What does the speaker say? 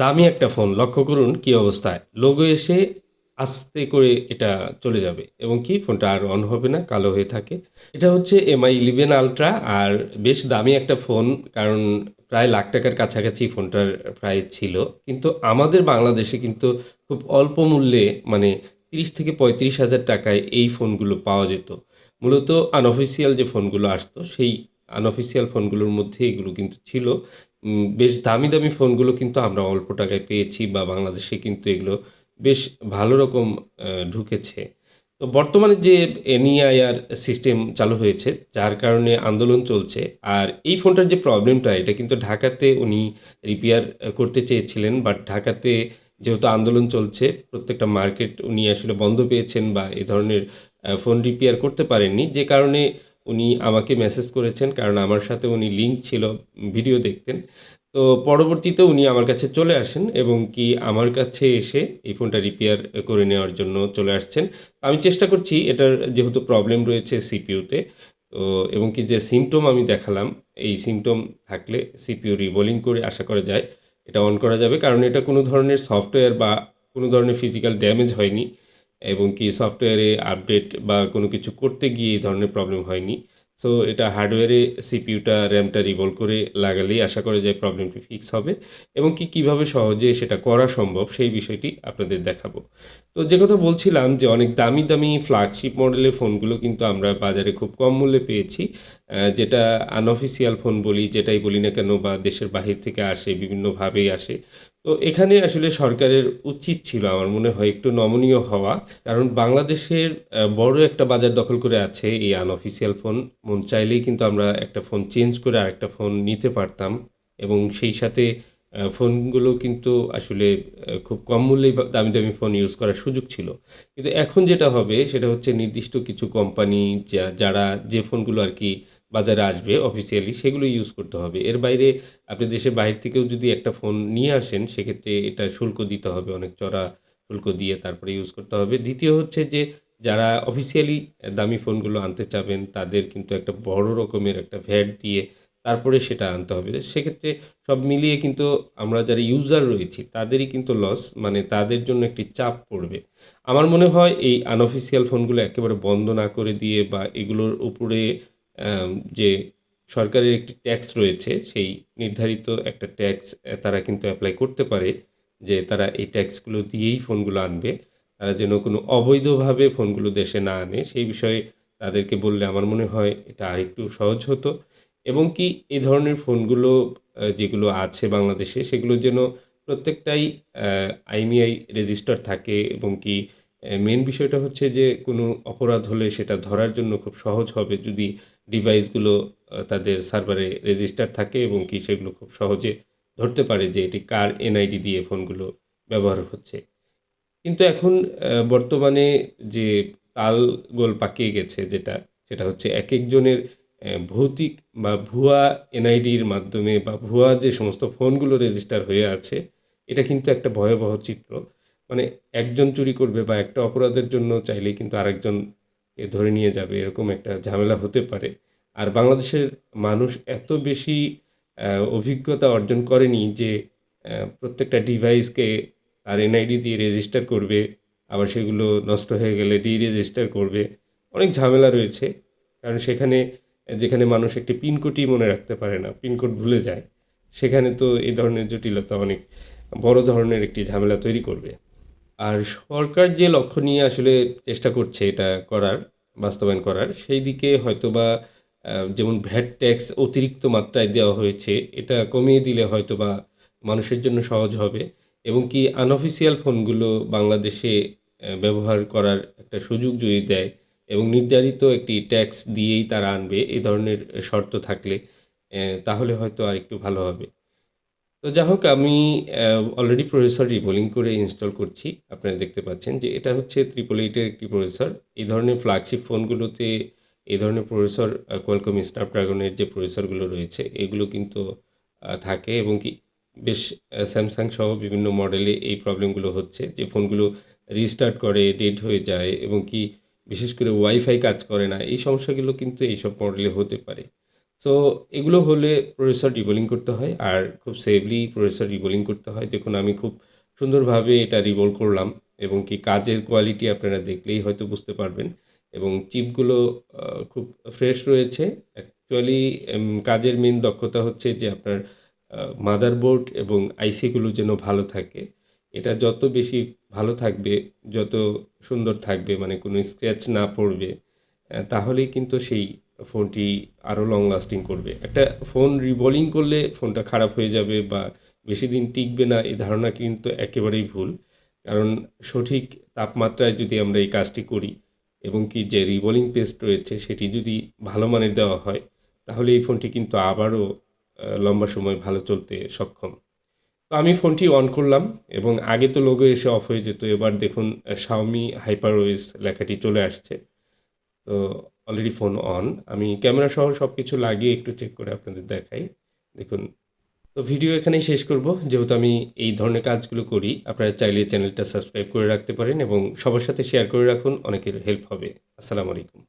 দামি একটা ফোন, লক্ষ্য করুন কি অবস্থায়। লোগো এসে আস্তে করে এটা চলে যাবে এবং কি ফোনটা আর অন হবে না, কালো হয়ে থাকে। এটা হচ্ছে এমআই ইলেভেন আলট্রা আর বেশ দামি একটা ফোন, কারণ প্রায় লাখ টাকার কাছাকাছি ফোনটার প্রাইস ছিল। কিন্তু আমাদের বাংলাদেশে কিন্তু খুব অল্প মূল্যে মানে তিরিশ থেকে পঁয়ত্রিশ হাজার টাকায় এই ফোনগুলো পাওয়া যেত। মূলত আনঅফিসিয়াল যে ফোনগুলো আসতো, সেই আনঅফিসিয়াল ফোনগুলোর মধ্যে এগুলো কিন্তু ছিল। বেশ দামি দামি ফোনগুলো কিন্তু আমরা অল্প টাকায় পেয়েছি বা বাংলাদেশে কিন্তু এগুলো বেশ ভালো রকম ঢুকেছে। তো বর্তমানে যে এনইআইআর সিস্টেম চালু হয়েছে, যার কারণে আন্দোলন চলছে, আর এই ফোনটার যে প্রবলেমটা, এটা কিন্তু ঢাকাতে উনি রিপেয়ার করতে চেয়েছিলেন, বাট ঢাকাতে যেহেতু আন্দোলন চলছে, প্রত্যেকটা মার্কেট উনি আসলে বন্ধ পেয়েছেন বা এ ধরনের ফোন রিপেয়ার করতে পারেননি, যে কারণে উনি আমাকে মেসেজ করেছেন, কারণ আমার সাথে উনি লিঙ্ক ছিল ভিডিও দেখতেন। তো পরবর্তীতে উনি আমার কাছে চলে আসেন এবং কি আমার কাছে এসে এই ফোনটা রিপেয়ার করে নেওয়ার জন্য চলে আসছেন। আমি চেষ্টা করছি, এটার যেহেতু প্রবলেম রয়েছে সিপিইউতে তো এবং কি যে সিমটম আমি দেখালাম, এই সিমটম থাকলে সিপিইউ রিবোলিং করে আশা করা যায়, এটা অন করা যাবে। কারণ এটা কোনো ধরনের সফটওয়্যার বা কোনো ধরনের ফিজিক্যাল ড্যামেজ হয়নি। এবং কি সফটওয়্যারে আপডেট বা কোনো কিছু করতে গিয়ে এই ধরনের প্রবলেম হয়নি। সো, এটা হার্ডওয়্যারে সিপিইউটা, র্যামটা রিভলভ করে লাগালেই আশা করা যায় প্রবলেমটি ফিক্স হবে এবং কি কীভাবে সহজে সেটা করা সম্ভব সেই বিষয়টি আপনাদের দেখাবো। তো, যে কথা বলছিলাম যে অনেক দামি দামি ফ্ল্যাগশিপ মডেলের ফোনগুলো কিন্তু আমরা বাজারে খুব কম মূল্যে পেয়েছি যেটা আনঅফিসিয়াল ফোন বলি, যেটাই বলি না কেন বা দেশের বাহির থেকে আসে, বিভিন্নভাবেই আসে। তো এখানে আসলে সরকারের উচিত ছিল আমার মনে হয় একটু নমনীয় হওয়া। কারণ বাংলাদেশের বড় একটা বাজার দখল করে আছে এই আনঅফিসিয়াল ফোন মন চাইলেই কিন্তু আমরা একটা ফোন চেঞ্জ করে আরেকটা ফোন নিতে পারতাম। এবং সেই সাথে ফোনগুলো কিন্তু আসলে খুব কম মূল্যেই বা- দামি দামি ফোন ইউজ করার সুযোগ ছিল। কিন্তু এখন যেটা হবে, সেটা হচ্ছে নির্দিষ্ট কিছু কোম্পানি যা, যারা যে ফোনগুলো আর কি বাজারে আসবে অফিসিয়ালি সেগুলো ইউজ করতে হবে। এর বাইরে আপনি দেশের বাইরে থেকেও যদি একটা ফোন নিয়ে আসেন, সেক্ষেত্রে এটা শুল্ক দিতে হবে, অনেক চড়া শুল্ক দিয়ে তারপরে ইউজ করতে হবে। দ্বিতীয় হচ্ছে যে, যারা অফিসিয়ালি দামি ফোনগুলো আনতে চাবেন, তাদের কিন্তু একটা বড় রকমের একটা ভ্যাট দিয়ে তারপরে সেটা আনতে হবে। সেক্ষেত্রে সব মিলিয়ে কিন্তু আমরা যারা ইউজার রয়েছি, তাদেরই কিন্তু লস মানে তাদের জন্য একটি চাপ পড়বে। আমার মনে হয় এই আনঅফিসিয়াল ফোনগুলো একেবারে বন্ধ না করে দিয়ে বা এগুলোর উপরে যে সরকারের একটি ট্যাক্স রয়েছে, সেই নির্ধারিত একটা ট্যাক্স তারা কিন্তু অ্যাপ্লাই করতে পারে যে তারা এই ট্যাক্সগুলো দিয়েই ফোনগুলো আনবে। তারা যেন কোনো অবৈধভাবে ফোনগুলো দেশে না আনে, সেই বিষয়ে তাদেরকে বললে আমার মনে হয় এটা আরেকটু সহজ হতো। এবং কি এই ধরনের ফোনগুলো যেগুলো আছে বাংলাদেশে, সেগুলো যেন প্রত্যেকটাই আইমিআই রেজিস্টার থাকে এবং কি মেন বিষয়টা হচ্ছে যে, কোনো অপরাধ হলে সেটা ধরার জন্য খুব সহজ হবে যদি ডিভাইসগুলো তাদের সার্ভারে রেজিস্টার থাকে এবং কি সেগুলো খুব সহজে ধরতে পারে যে, এটি কার এনআইডি দিয়ে ফোনগুলো ব্যবহার হচ্ছে। কিন্তু এখন বর্তমানে যে তাল গোল পাকিয়ে গেছে যেটা, সেটা হচ্ছে এক একজনের ভৌতিক বা ভুয়া এনআইডির মাধ্যমে বা ভুয়া যে সমস্ত ফোনগুলো রেজিস্টার হয়ে আছে, এটা কিন্তু একটা ভয়াবহ চিত্র। মানে একজন চুরি করবে বা একটা অপরাধের জন্য চাইলে কিন্তু আরেকজনকে ধরে নিয়ে যাবে, এরকম একটা ঝামেলা হতে পারে। আর বাংলাদেশের মানুষ এত বেশি অভিজ্ঞতা অর্জন করেনি যে প্রত্যেকটা ডিভাইসকে আর এনআইডি দিয়ে রেজিস্টার করবে, আবার সেগুলো নষ্ট হয়ে গেলে ডি রেজিস্টার করবে। অনেক ঝামেলা রয়েছে, কারণ সেখানে, যেখানে মানুষ একটি পিনকোডই মনে রাখতে পারে না পিনকোড ভুলে যায়, সেখানে তো এই ধরনের জটিলতা অনেক বড় ধরনের একটি ঝামেলা তৈরি করবে। আর সরকার যে লক্ষ্য নিয়ে আসলে চেষ্টা করছে এটা করার, বাস্তবায়ন করার, সেই দিকে হয়তোবা যেমন ভ্যাট ট্যাক্স অতিরিক্ত মাত্রায় দেওয়া হয়েছে, এটা কমিয়ে দিলে হয়তোবা মানুষের জন্য সহজ হবে। এবং কি আনঅফিসিয়াল ফোনগুলো বাংলাদেশে ব্যবহার করার একটা সুযোগ যদি দেয় এবং নির্ধারিত একটি ট্যাক্স দিয়েই তারা আনবে, এ ধরনের শর্ত থাকলে তাহলে হয়তো আর একটু ভালো হবে। তো যা হোক আমি অলরেডি প্রসেসর রিবোলিং করে ইনস্টল করছি। আপনারা দেখতে পাচ্ছেন যে এটা হচ্ছে ট্রিপল এইটের একটি প্রসেসর এই ধরনের ফ্ল্যাগশিপ ফোনগুলোতে এই ধরনের প্রসেসর কোয়ালকম স্ন্যাপড্রাগনের যে প্রসেসরগুলো রয়েছে, এগুলো কিন্তু থাকে এবং কি বেশ স্যামসাং সহ বিভিন্ন মডেলে এই প্রবলেমগুলো হচ্ছে যে ফোনগুলো রিস্টার্ট করে ডেড হয়ে যায় এবং কি বিশেষ করে ওয়াইফাই কাজ করে না। এই সমস্যাগুলো কিন্তু এইসব মডেলে হতে পারে। সো এগুলো হলে প্রসেসর রিবোলিং করতে হয় আর খুব সেফলি প্রসেসর রিবোলিং করতে হয়। দেখুন, আমি খুব সুন্দরভাবে এটা রিবোল করলাম এবং কি কাজের কোয়ালিটি আপনারা দেখলেই হয়তো বুঝতে পারবেন এবং চিপগুলো খুব ফ্রেশ রয়েছে। অ্যাকচুয়ালি কাজের মেন দক্ষতা হচ্ছে যে আপনার মাদারবোর্ড এবং আইসিগুলো যেন ভালো থাকে। এটা যত বেশি ভালো থাকবে, যত সুন্দর থাকবে মানে কোনো স্ক্র্যাচ না পড়বে তাহলেই কিন্তু সেই ফোনটি আরও লং লাস্টিং করবে। একটা ফোন রিবলিং করলে ফোনটা খারাপ হয়ে যাবে বা বেশি দিন টিকবে না, এই ধারণা কিন্তু একেবারেই ভুল। কারণ সঠিক তাপমাত্রায় যদি আমরা এই কাজটি করি এবং কি যে রিবলিং পেস্ট রয়েছে সেটি যদি ভালো মানের দেওয়া হয়, তাহলে এই ফোনটি কিন্তু আবারও লম্বা সময় ভালো চলতে সক্ষম। তো আমি ফোনটি অন করলাম এবং আগে তো লোগো এসে অফ হয়ে যেত, এবার দেখুন শাওমি হাইপার ওয়েস লেখাটি চলে আসছে। তো অলরেডি ফোন অন আমি ক্যামেরা সহ সব কিছু লাগিয়ে একটু চেক করে আপনাদের দেখাই। দেখুন, তো ভিডিও এখানেই শেষ করব। যেহেতু আমি এই ধরনের কাজগুলো করি, আপনারা চাইলে চ্যানেলটা সাবস্ক্রাইব করে রাখতে পারেন এবং সবার সাথে শেয়ার করে রাখুন। অনেকের হেল্প হবে। আসসালামু আলাইকুম।